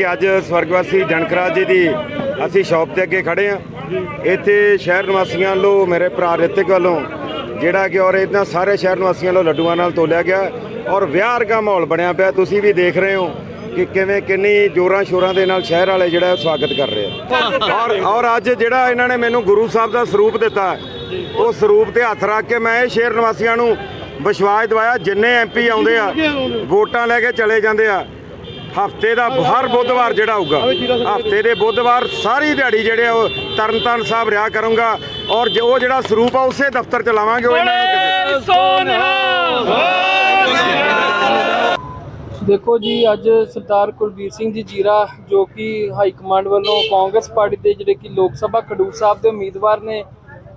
ਕਿ ਅੱਜ ਸਵਰਗਵਾਸੀ ਜਨਕਰਾਜ ਜੀ ਦੀ ਅਸੀਂ ਸ਼ਾਪ 'ਤੇ ਅੱਗੇ ਖੜੇ ਆ ਇੱਥੇ ਸ਼ਹਿਰ ਨਿਵਾਸੀਆਂ ਵੱਲੋਂ ਮੇਰੇ ਭਰਾ ਰਿਤਿਕ ਵੱਲੋਂ ਜਿਹੜਾ ਕਿ ਔਰ ਇਹਨਾਂ ਸਾਰੇ ਸ਼ਹਿਰ ਨਿਵਾਸੀਆਂ ਵੱਲੋਂ ਲੱਡੂਆਂ ਨਾਲ ਤੋਲਿਆ ਗਿਆ ਔਰ ਵਿਆਹ ਵਰਗਾ ਮਾਹੌਲ ਬਣਿਆ ਪਿਆ। ਤੁਸੀਂ ਵੀ ਦੇਖ ਰਹੇ ਹੋ ਕਿ ਕਿਵੇਂ ਕਿੰਨੀ ਜੋਰਾਂ ਸ਼ੋਰਾਂ ਦੇ ਨਾਲ ਸ਼ਹਿਰ ਵਾਲੇ ਜਿਹੜਾ ਸਵਾਗਤ ਕਰ ਰਹੇ ਆ। ਔਰ ਔਰ ਅੱਜ ਜਿਹੜਾ ਇਹਨਾਂ ਨੇ ਮੈਨੂੰ ਗੁਰੂ ਸਾਹਿਬ ਦਾ ਸਰੂਪ ਦਿੱਤਾ, ਉਹ ਸਰੂਪ ਤੇ ਹੱਥ ਰੱਖ ਕੇ ਮੈਂ ਇਹ ਸ਼ਹਿਰ ਨਿਵਾਸੀਆਂ ਨੂੰ ਵਿਸ਼ਵਾਸ ਦਿਵਾਇਆ, ਜਿੰਨੇ ਐਮਪੀ ਆਉਂਦੇ ਆ, ਵੋਟਾਂ ਲੈ ਕੇ ਚਲੇ ਜਾਂਦੇ ਆ। ਹਫ਼ਤੇ ਦਾ ਹਰ ਬੁੱਧਵਾਰ ਜਿਹੜਾ ਹੋਊਗਾ ਹਫ਼ਤੇ ਦੇ ਬੁੱਧਵਾਰ ਸਾਰੀ ਦਿਹਾੜੀ ਜਿਹੜੇ ਉਹ ਤਰਨਤਾਰਨ ਸਾਹਿਬ ਰਿਹਾ ਕਰੂੰਗਾ ਔਰ ਜੇ ਉਹ ਜਿਹੜਾ ਸਰੂਪ ਆ ਉਸੇ ਦਫ਼ਤਰ ਚ ਲਾਵਾਂਗੇ ਉਹ ਇਹਨਾਂ ਨੂੰ ਦੇਖੋ ਜੀ ਅੱਜ ਸਰਦਾਰ ਕੁਲਬੀਰ ਸਿੰਘ ਜੀ ਜੀਰਾ ਜੋ ਕਿ ਹਾਈ ਕਮਾਂਡ ਵੱਲੋਂ ਕਾਂਗਰਸ ਪਾਰਟੀ ਦੇ ਜਿਹੜੇ ਕਿ ਲੋਕ ਸਭਾ ਖਡੂਰ ਸਾਹਿਬ ਦੇ ਉਮੀਦਵਾਰ ਨੇ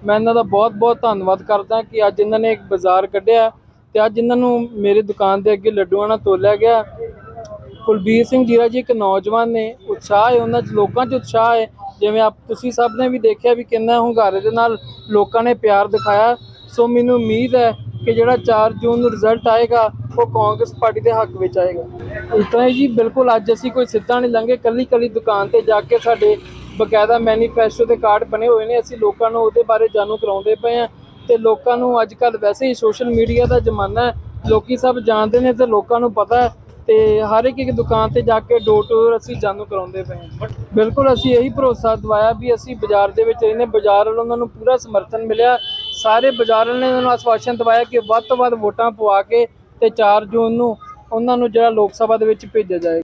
ਮੈਂ ਇਹਨਾਂ ਦਾ ਬਹੁਤ-ਬਹੁਤ ਧੰਨਵਾਦ ਕਰਦਾ ਕਿ ਅੱਜ ਇਹਨਾਂ ਨੇ ਇੱਕ ਬਾਜ਼ਾਰ ਕੱਢਿਆ ਤੇ ਅੱਜ ਇਹਨਾਂ ਨੂੰ ਮੇਰੇ ਦੁਕਾਨ ਦੇ ਅੱਗੇ ਲੱਡੂਆਂ ਨਾਲ ਤੋਲਿਆ ਗਿਆ। ਕੁਲਬੀਰ ਸਿੰਘ ਜੀਰਾ ਜੀ ਇੱਕ ਨੌਜਵਾਨ ਨੇ, ਉਤਸ਼ਾਹ ਹੈ, ਉਹਨਾਂ 'ਚ ਲੋਕਾਂ 'ਚ ਉਤਸ਼ਾਹ ਹੈ। ਜਿਵੇਂ ਆਪ ਤੁਸੀਂ ਸਭ ਨੇ ਵੀ ਦੇਖਿਆ ਵੀ ਕਿੰਨਾ ਹੁੰਗਾਰੇ ਦੇ ਨਾਲ ਲੋਕਾਂ ਨੇ ਪਿਆਰ ਦਿਖਾਇਆ। ਸੋ ਮੈਨੂੰ ਉਮੀਦ ਹੈ ਕਿ ਜਿਹੜਾ 4 ਜੂਨ ਨੂੰ ਰਿਜ਼ਲਟ ਆਏਗਾ, ਉਹ ਕਾਂਗਰਸ ਪਾਰਟੀ ਦੇ ਹੱਕ ਵਿੱਚ ਆਏਗਾ। ਇਸ ਤਰ੍ਹਾਂ ਹੀ ਜੀ, ਬਿਲਕੁਲ ਅੱਜ ਅਸੀਂ ਕੋਈ ਸਿੱਧਾ ਨਹੀਂ ਲੰਘੇ। ਕੱਲੀ ਕੱਲੀ ਦੁਕਾਨ ਤੇ ਜਾ ਕੇ ਸਾਡੇ ਬਕਾਇਦਾ ਮੈਨੀਫੈਸਟੋ ਦੇ ਕਾਰਡ ਬਣੇ ਹੋਏ ਨੇ। ਅਸੀਂ ਲੋਕਾਂ ਨੂੰ ਉਹਦੇ ਬਾਰੇ ਜਾਣੂ ਕਰਾਉਂਦੇ ਪਏ ਆ ਤੇ ਲੋਕਾਂ ਨੂੰ ਅੱਜ ਕੱਲ ਵੈਸੇ ਹੀ ਸੋਸ਼ਲ ਮੀਡੀਆ ਦਾ ਜ਼ਮਾਨਾ ਹੈ। ਲੋਕੀ ਸਭ ਜਾਣਦੇ ਨੇ ਤੇ ਲੋਕਾਂ ਨੂੰ ਪਤਾ ਹੈ। ਤੇ ਹਰ ਇੱਕ ਇੱਕ ਦੁਕਾਨ ਤੇ ਜਾ ਕੇ ਡੋਰ ਟੂ ਡੋਰ ਅਸੀਂ ਜਾਣੂ ਕਰਾਉਂਦੇ ਪਏ ਹਾਂ। ਬਿਲਕੁਲ ਅਸੀਂ ਇਹੀ ਭਰੋਸਾ ਦਵਾਇਆ ਵੀ ਅਸੀਂ ਬਾਜ਼ਾਰ ਦੇ ਵਿੱਚ ਰਹਿੰਦੇ ਬਾਜ਼ਾਰ ਵੱਲੋਂ ਉਹਨਾਂ ਨੂੰ ਪੂਰਾ ਸਮਰਥਨ ਮਿਲਿਆ। ਸਾਰੇ ਬਾਜ਼ਾਰ ਵਾਲਿਆਂ ਨੇ ਉਹਨਾਂ ਨੂੰ ਆਸ਼ਵਾਸਨ ਦਵਾਇਆ ਕਿ ਵੱਧ ਤੋਂ ਵੱਧ ਵੋਟਾਂ ਪਵਾ ਕੇ ਤੇ 4 ਜੂਨ ਨੂੰ ਉਹਨਾਂ ਨੂੰ ਜਿਹੜਾ ਲੋਕ ਸਭਾ ਦੇ ਵਿੱਚ ਭੇਜਿਆ ਜਾਏਗਾ।